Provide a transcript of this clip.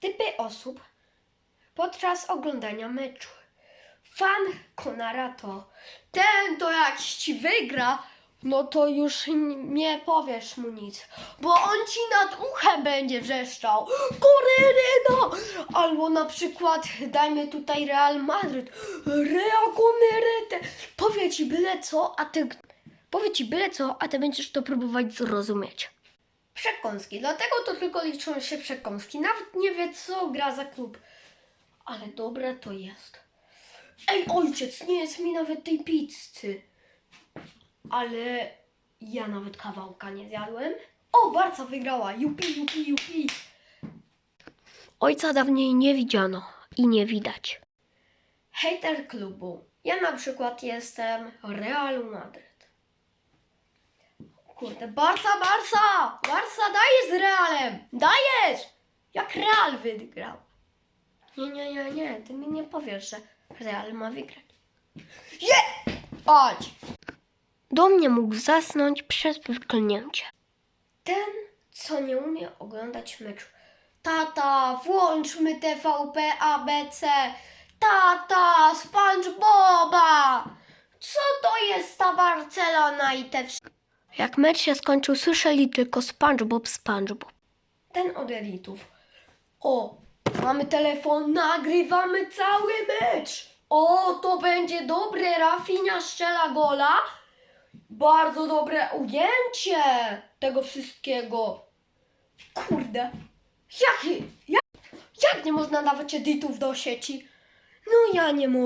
typy osób podczas oglądania meczu. Fan Konara to ten, to jak ci wygra, no to już nie powiesz mu nic, bo on ci nad uchem będzie wrzeszczał. Koryryno! Albo na przykład, dajmy tutaj Real Madryt. Real Konerete! Powie ci byle co, a ty... Powie ci byle co, a ty będziesz to próbować zrozumieć. Przekąski, dlatego to tylko liczą się przekąski. Nawet nie wie, co gra za klub. Ale dobre to jest. Ej, ojciec, nie jest mi nawet tej pizzy. Ale ja nawet kawałka nie zjadłem. O, Barca wygrała. Jupi, jupi, jupi. Ojca dawniej nie widziano i nie widać. Hater klubu. Ja na przykład jestem Realu Madryt. Kurde, Barca, Barca! Barca, dajesz z Realem! Dajesz! Jak Real wygrał. Nie, nie, nie, nie, ty mi nie powiesz, że Real ma wygrać. Je! Chodź! Do mnie mógł zasnąć przez wyklnięcie. Ten, co nie umie oglądać meczu. Tata, włączmy TVP ABC. Tata, SpongeBoba! Co to jest ta Barcelona i te wsz- Jak mecz się skończył, słyszeli tylko SpongeBob, SpongeBob. Ten od elitów. O, mamy telefon, nagrywamy cały mecz. O, to będzie dobre, Rafinha strzela gola. Bardzo dobre ujęcie tego wszystkiego. Kurde, jak, jak, jak nie można dawać edytów do sieci? No ja nie mogę.